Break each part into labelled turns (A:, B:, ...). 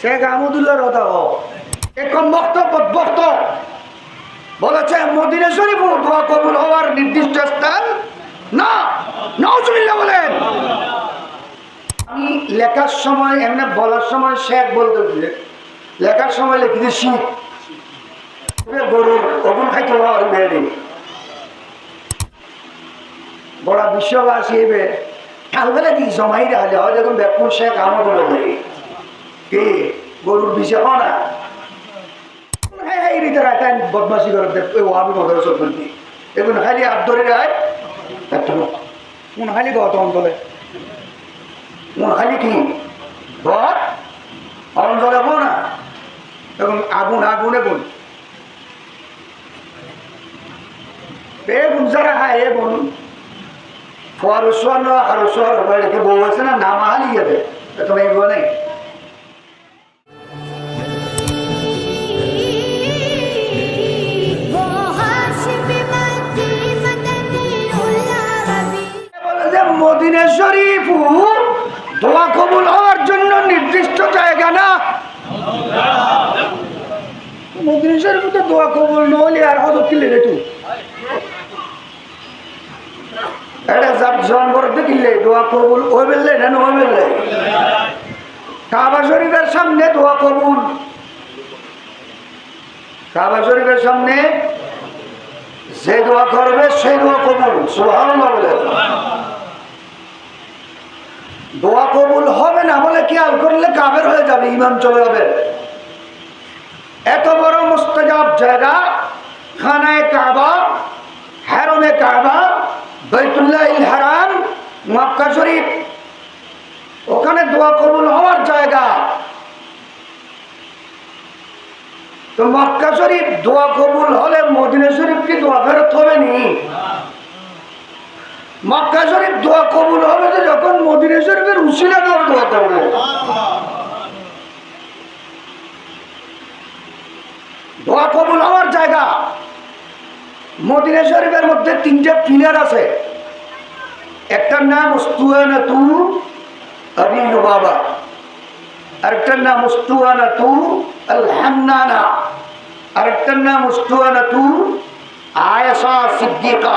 A: শেখ আহমদুল্লাহর কথা হ এখন বক্তব্য বক্ত বলেছে, মদিনা শরীফ কবুল হওয়ার নির্দিষ্ট স্থান না। নজরুল্লাহ বলেন। আমি লেখার সময়, এমনি বলার সময় শেখ বলতে লেখার সময় লিখি দিয়ে শিখ। গরুর কবুল খাইতে হওয়ার মেয়ে বড় বিশ্ববাসী এবে কালবেলা কি জমাই রাখলে হয়, দেখুন ব্যাপুর শেখ আমার বলে। কি? গরুর না হ্যাঁ হ্যাঁ এই রীতি রাখা বদমাসি করে দেখ ওই আমি হয় চলবেন এখন খালি হাত ধরে রাখ একটা কোন খালি গত অঞ্চলে। কোন খালি কি? ঘর অঞ্চলে বো না? আগুন, আগুনে বোন। বোন যারা খায়, এ বোন। ফরসোয়ান আর বাড়িতে বউ আছে না, নাম হারিয়ে তোমার এই বউ নেই। শরীফ দোয়া কবুল হওয়ার জন্য নির্দিষ্ট জায়গা না। মদিনে শরীফ তো দোয়া কবুল নহলে আর হতো কিলে রেটু এটা কিনলে দোয়া সামনে যে দোয়া করবে, সেই দোয়া কবুল। সোহান দোয়া কবুল হবে না, বলে খেয়াল করলে কাবের হয়ে যাবে ইমাম চলে যাবে? এত বড় মুস্তাজাব জায়গা, খানায় কাবা হ্যারমে কাবা বৈতুল্লাহ হারাম, মক্কা শরীফ। ওখানে দোয়া কবুল হওয়ার জায়গা। তো মক্কা শরীফ দোয়া কবুল হলে মদিনা শরীফ কি দোয়া ফেরত হবে নি? মক্কা শরীফ দোয়া কবুল হবে তো যখন মদিনা শরীফের উশিলা দেওয়ার দোয়া করবে দোয়া কবুল হওয়ার জায়গা। মদিনা শরীফের মধ্যে তিনটা পিলার আছে। একটার নাম উস্তুয়ানা তু আবিল বাবা আরেকটার নাম উস্তুয়ানা তু আল হান্নানা আরেকটার নাম উস্তুয়ানা তু আয়েশা সিদ্দিকা।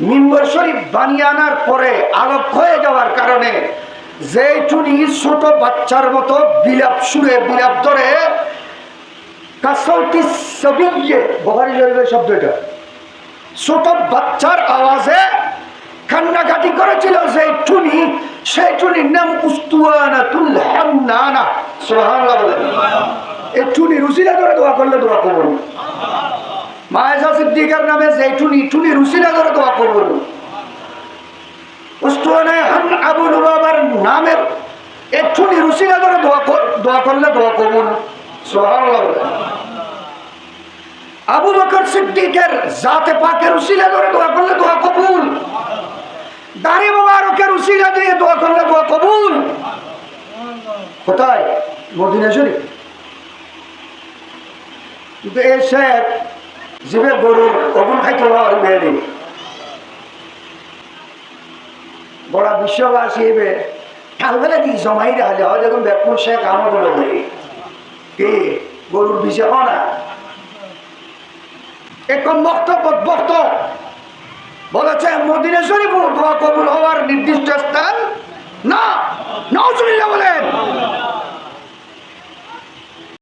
A: মিম্বর শরীফ বানিয়ে আনার পরে আলোক হয়ে যাওয়ার কারণে যে টুনি ছোট বাচ্চার মতো বিলাপ সুরে বিলাপ ধরে কাসৌটি ছোট বাচ্চার আওয়াজে কান্নাকাটি করেছিল সেই নাম এই দোয়া করলে দোয়া করব মায়েশা সিদ্দিকার নামে সেই টুনি টুনি রুসিলা ধরে দোয়া করব উস্তুয়ানা হান আবু লুবাবার নামের এই টুনি রুসিলা দোয়া দোয়া করলে দোয়া সুবহানাল্লাহ। আবু বকর সিদ্দিকের জাতে পাকের উসিলা ধরে দোয়া করলে দোয়া কবুল। দাড়ি মোবারকের উসিলা দিয়ে দোয়া করলে দোয়া কবুল। কোথায়? মদিনা শরীফ। কিন্তু এই শেখ জীবে গরুর কবুল খাইতে হওয়ার মেয়ে বড় বিশ্ববাসী এবে কালবেলা কি জমাই রাখলে হয় দেখুন ব্যাপুর শেখ আমার বলে। কি? গরুর বিষে না? এখন বক্তব্য বক্ত বলেছে মদিনা শরীফ কবুল হওয়ার নির্দিষ্ট স্থান না।